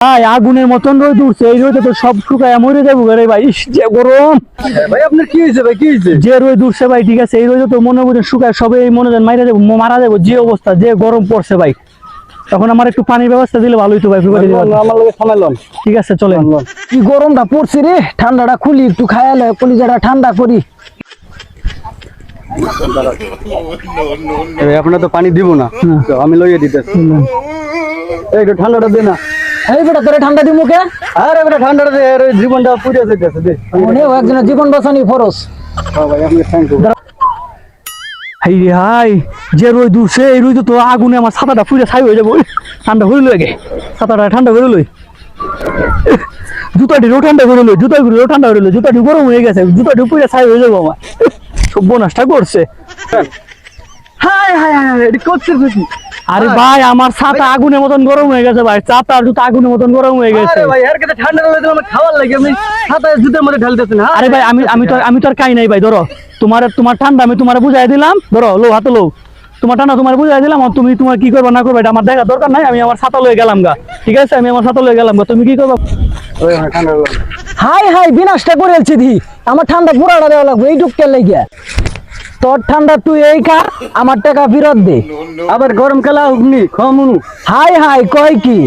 ভাই আগুনের মতন রোদ উঠছে এই রোদে তো সব শুকায় মরে যাব রে ভাই যে গরম। ভাই আপনার কি হয়েছে ভাই কি হয়েছে? যে রোদ উঠছে ভাই ঠিক আছে এই রোদে তো মনে মনে শুকায় সবে মনে হয় মারা যাব মারা যাব যে অবস্থা যে গরম পড়ছে ভাই। তখন আমার একটু পানির ব্যবস্থা দিলে ভালো হইতো ভাই। আমার লগে থামাইলাম ঠিক আছে চলেন। কি গরমটা পড়ছে রে? ঠান্ডাটা খুলি একটু খায়ালে কলিজাটা ঠান্ডা করি। আপনার তো পানি দিব না আমি লইয়ে দিতে একটু ঠান্ডাটা দে না। এই বেটা তোরে ঠান্ডা দি মুখে আরে বেটা ঠান্ডাটা দে আর জীবনটা পুড়ে যাইতেছে দে। মনে একজনের জীবন বাঁচানি ফরস হ্যাঁ ভাই আপনি থ্যাংক ইউ হাই রে হাই যে রোদ উঠছে এই রোদে তো আগুনে আমার ছাতাটা পুড়ে ছাই হয়ে যাব। ঠান্ডা করে লই আগে। ছাতাটা ঠান্ডা করে লই। জুতাটিরও ঠান্ডা করে লই জুতাগুলো ঠান্ডা করে লই। জুতাটি গরম হয়ে গেছে জুতাটি পুড়ে ছাই হয়ে যাব আমার। সভ্য নষ্ট করছে এটা আরে ভাই আমার ছাতা আগুনের মতন গরম হয়ে গেছে ভাই ছাতা আর জুতা আগুনের মতন গরম হয়ে গেছে। আরে ভাই এর কাছে ঠান্ডা লাগে আমার খাওয়ার লাগে আমি হাতে জুতের মধ্যে ঢালতেছি না। আরে ভাই আমি আমি তো আমি তো আর কাই নাই ভাই ধরো। তোমার তোমার ঠান্ডা আমি তোমার বুঝাই দিলাম। ধরো লো হাতে লো তোমার ঠান্ডা তোমার বুঝাই দিলাম আর তুমি তোমার কি করবে না করবে এটা আমার দেখা দরকার নাই আমি আমার ছাতা লয়ে গেলাম গা। ঠিক আছে? আমি আমার ছাতা লয়ে গেলাম গা তুমি কি করবে? হাই হাই বিনাশটা করে এলছি দি। আমার ঠান্ডা পুরাটা দেওয়া লাগবে এই টুককে লেগে তোর ঠান্ডা তুই এই খা আমার টাকা ফেরত দে। আবার গরম খেলা হুগনি খমুনু। হাই হাই কয় কি?